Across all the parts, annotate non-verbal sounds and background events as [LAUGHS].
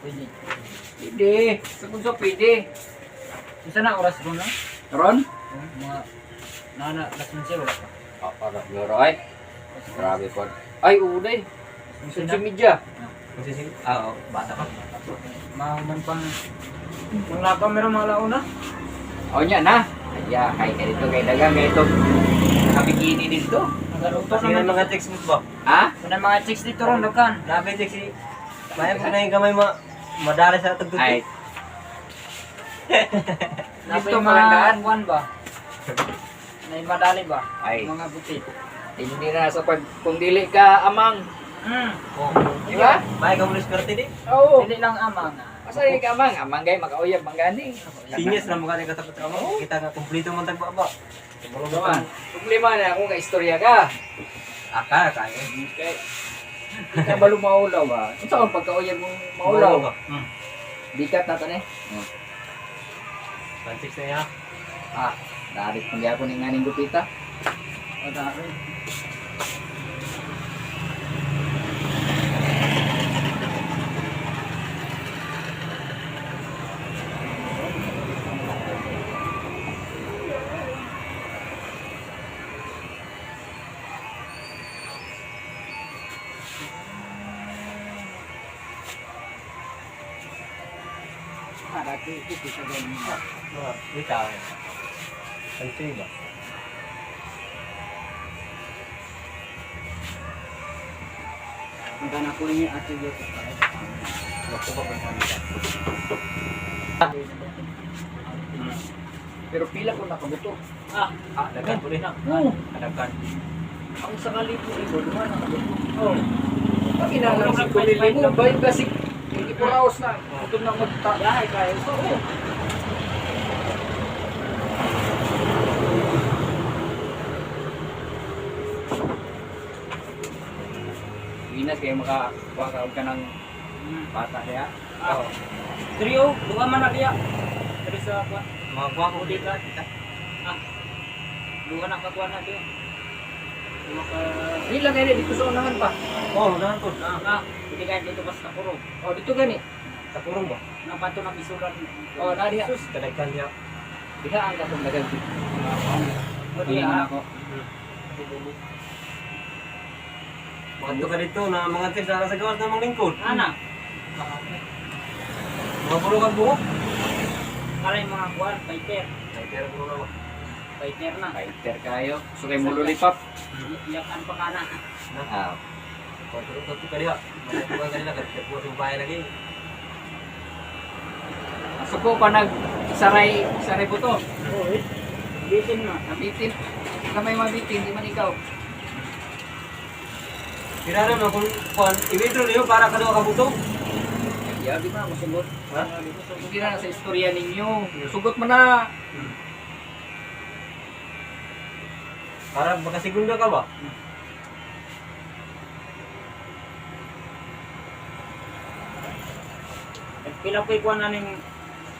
Pwede. Pwede. Sa kung sa pwede. Isa na oras ron na? Ron? Oh, mga nana, last month pa. Oh, para loro ay. Grabe po. Ay, uday. Social media. Kasi sige. Ah. Bata ka. Mahuman pang kung lapa meron mga launa. O niya na. Aya, kay ka dito kay dagang kay ito. Nakabikini dito. Naman. na mga text mo ba? Ha? Kung mga chicks dito ron, dagan. Labi text si... Maya mo na yung kamay ma... Madali sa tagtutut. Ay, [LAUGHS] Dito mga malandaan. kuwan ba? May madali ba? Ay. Mga buti. hindi na sa pag kung dili ka amang. Hmm. Oo. Di ba? Maya ka mo swerte di. Oo. Dili lang amang. Asa ka amang? Amang gay makauyab mangani. Sinyas na mga katapat ka mo. Kita nga kumplito man tagba ba. Naman. Problema na ako nga istorya ka. Aka kaya. Okay. Di ka ba lumaulaw ba? Unsa ang pagkauyab mong maulaw? ba? Hmm. Bikat na to ni. Pantik na ya. Ah, darit pang gyapon ni nganing gupita. O dami. Ikaw. Ang sino? Ang gana ko rin yung ate Diyos. Gusto ko ba Pero pila ko nakabuto. Ah, ah daghan ko rin na. Oo. Ah, daghan. Ang sakali ko rin, duman ang nakabuto. Oo. Ang inalang si Kulilin na ba yung kasing 24 hours na. Gutom na magtahay kayo. So, oh. Pinas kayo makakawag ka ng bata kaya. Ah. Oo. Trio, buka man na kaya. Trio sa kuha. Mga kuha ko dito. Ah, ah. Buka na kakuha na dito. Duha ka... Ilang kayo dito sa unahan pa. Oh, nahan ko. Ah, ah. Hindi ka dito pas nakurog. Oh, dito gani. Sa kurong ba? Napato na pisuran. Oh, nadiha. Sus, kadagkan niya. Diha ang katong dagang. O Hindi diya. ako. Mga ka dito na mga tips na sa gawas ng mga lingkod. Ana. Mga bulungan buhok. Karay mga kuwan, fighter. Pero ko na? Fighter na. Fighter kayo. So kay mululipap. Iyakan pa kana. Ah. Pagkakot ko ka diha. Mga buwan kanila, katipuan yung bayan lagi. Suko pa nag saray saray buto. Oo eh. Bitin na. Nabitin. Kamay mabitin, di man ikaw. Tira na kung kuan, i-withdraw niyo para kadawa ka buto. Ya, di ba masugot? Ha? Hindi na sa istorya ninyo. Sugot mo na. Para makasigunda ka ba? Pila po ikuan na ning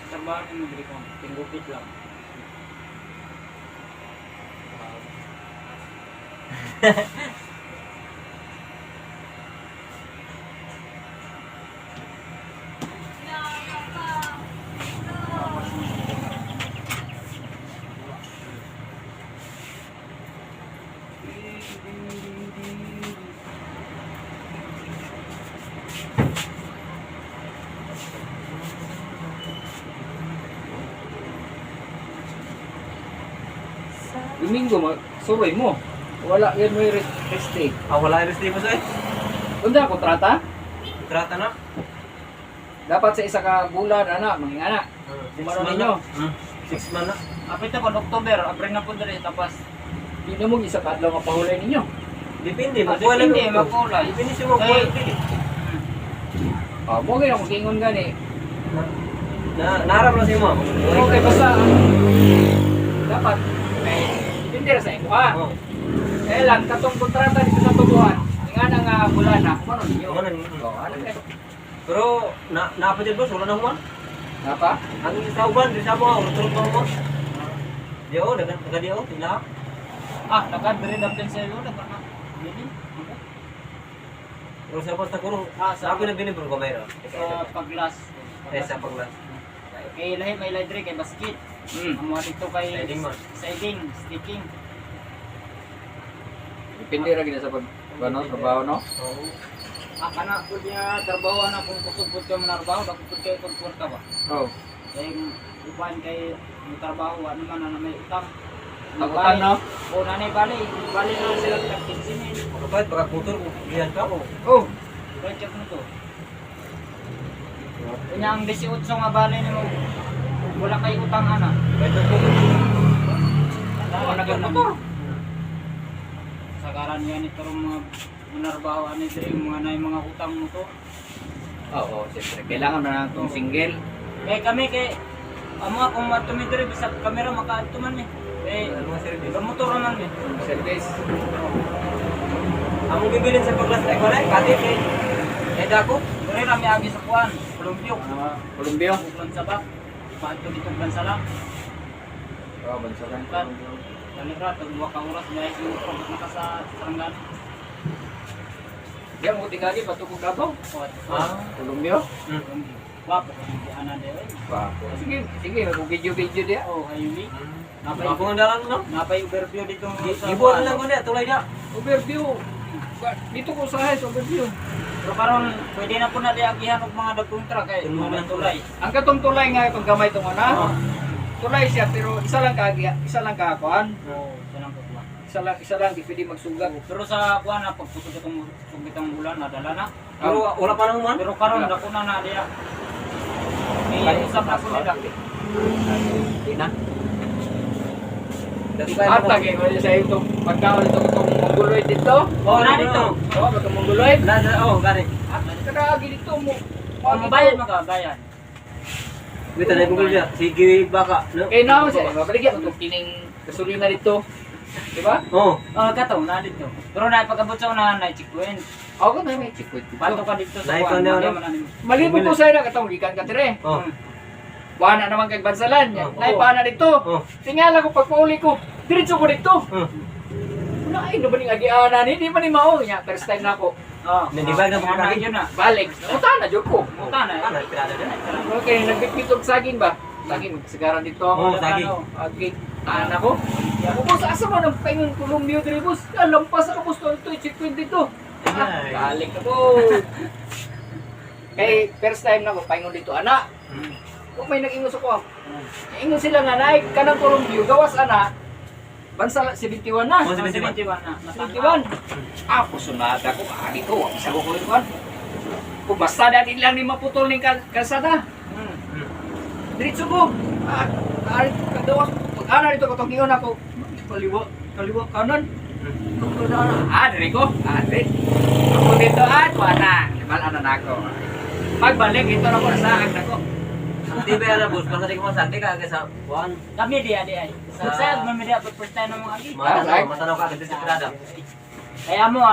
trabaho ng mga ko. Tinggupit lang. [LAUGHS] Domingo, mag suroy mo. Wala yan yung rest rest day. Ah, wala yung stay mo sa eh. Unsa kontrata? Trata na. Dapat sa isa ka bulan ana, mga ana. Six Kumano man ninyo? Hmm. Six man na. Apit ako October, apring na po dali tapos. Di na mo isa ka adlaw nga pahulay ninyo. Depende, Ah, magkuha lang. depende, magkulay. Depende siya magkuha lang. Ah, mo gyud ako gingon gani. Na, naram na siya mo. Okay basta dapat kay depende ra sa imo ha. Oh. Kaya lang katong kontrata dito sa tubuhan. Nga na nga bulan na, kumano ninyo? Kumano ninyo? Oh, ano? Pero, na, napa dyan boss, wala na human. Napa? Ang isa uban, di sa mo, urut-urut mo mo. Di o, dagan, dagan di o, tingnan. Ah, nakad diri na din sa iyo na. Dili. Pero sa basta Ah, sa- ako nagbini pero kamay ra. Sa paglas. Eh, sa paglas. Kay lahi may lahi kay basket. Hmm. Ang mga dito kay Siding siding, sticking. Depende ra gid sa pag ano, trabaho no. Oo. Ah, kana pud niya trabaho na kung kusog pud ka manarbaho, dako pud kay kung ka ba. Oh. Kay uban kay mo trabaho ano man na may utang. Ang utang, no? O nanay bali, bali na sila tagkinsin eh. Kapag baka motor ko diyan ka. Oh. Kaya check mo to. Kunya ang 18 nga bali nimo wala kay utang ana. Ako. Ano na motor? Sagaran yan ito mga manarbaho ani diri mga nay mga utang mo to. Oo, siyempre. Kailangan na itong single. Kay kami kay amo akong matumi diri bisag kamera makaadto man ni. Eh, service? sa motor naman ni. Service. Among bibilin sa paglas ay wala kati kay eh dako. Diri rami agi sa kuan, Columbio. Ah, Columbio. Buklan sa bak. Paadto dito buklan sa lang. Oh, bansaran. Kan. Kanira tag duha ka oras dahil yung pagod na ka sa saranggan. Diyan mo tingali patukog ka to. Ah. Columbio. Hmm. Wapo ko hindi ana dere. Wow. Sige, sige, mag-video-video dia. Oh, hayuli. Napay Ako ang dalan no. napay overview dito na lang ko niya tulay niya. Overview. Dito ko sa sa overview. Pero karon pwede na po na di agihan og mga dagkong truck kay Tuluyan. mga tulay. Ang katong tulay nga itong gamay itong ana. Oh. Tulay siya pero isa lang ka isa lang ka kuan. Oo, sanang ko ba. Isa lang isa lang di pwede magsugat. Pero sa kuan na pagpusog itong sugitang bulan nadala na. Pero wala pa nang man. Pero karon dako na na diya. May usap na ko nila. Di na. At lagi ko sa itong pagkaon itong itong mongoloid dito. Oh, na dito. Oh, itong mongoloid. Na oh, gani. At kanaagi dito mo. Ang bayad mo ka, bayad. Wait, na ko niya. Sige baka. No? Kaya na siya, mabaligyan itong kining gasolina dito. Di ba? Oh. Oh, kato na dito. Pero na pagabot sa na chikwin. Ako na may chikwit dito. Bato ka dito sa ka na, mali no? mo. Ko sa'yo na katong gikan ka dire. Oh. Wala naman kay bansalan. Oh. Naipa na dito. Oh. Tingala ko pagpauli ko. Diretso ko dito. Oh. Wala ay, naman yung agianan. Hindi man ni mao niya. First time na ako. Oh. Hindi ba na Nga na yun na. Balik. Uta na, joke ko. Muta na. Na. Okay, nagbitbitog saging ba? Saging, sigaran dito. Oh, saging. Okay, taan ako. Ako boss, asa mo ng paingon Columbia diri boss? Ah, lampas ako boss to ito, checkpoint dito. Ah, balik ako. [LAUGHS] Kay first time na ko paingon dito ana. Kung may nag-ingos ako. Ingon sila nga naik kanang Columbia gawas ana. Bansa 71 na. Oh, 71 71. na. 71. Ako sunada ko, ari ko, isa ko ko kuan. Kung basta dati lang ni maputol kal kalsada. Hmm. Diretso ko. Ah, ari kadawa. Pag ana dito ko tong ingon ako. Kaliwa, kaliwa kanan. Ah, diri ko. Ah, diri. Ako dito at wala. Limal ana na ako. Pagbalik ito na ko sa na ko. Di ba na boss? Di ko masante ka agad sa kuan. Kami di adi ay. Sa- Sa man mi di first time na mo agi. Matanaw, ka agad sa. Kaya mo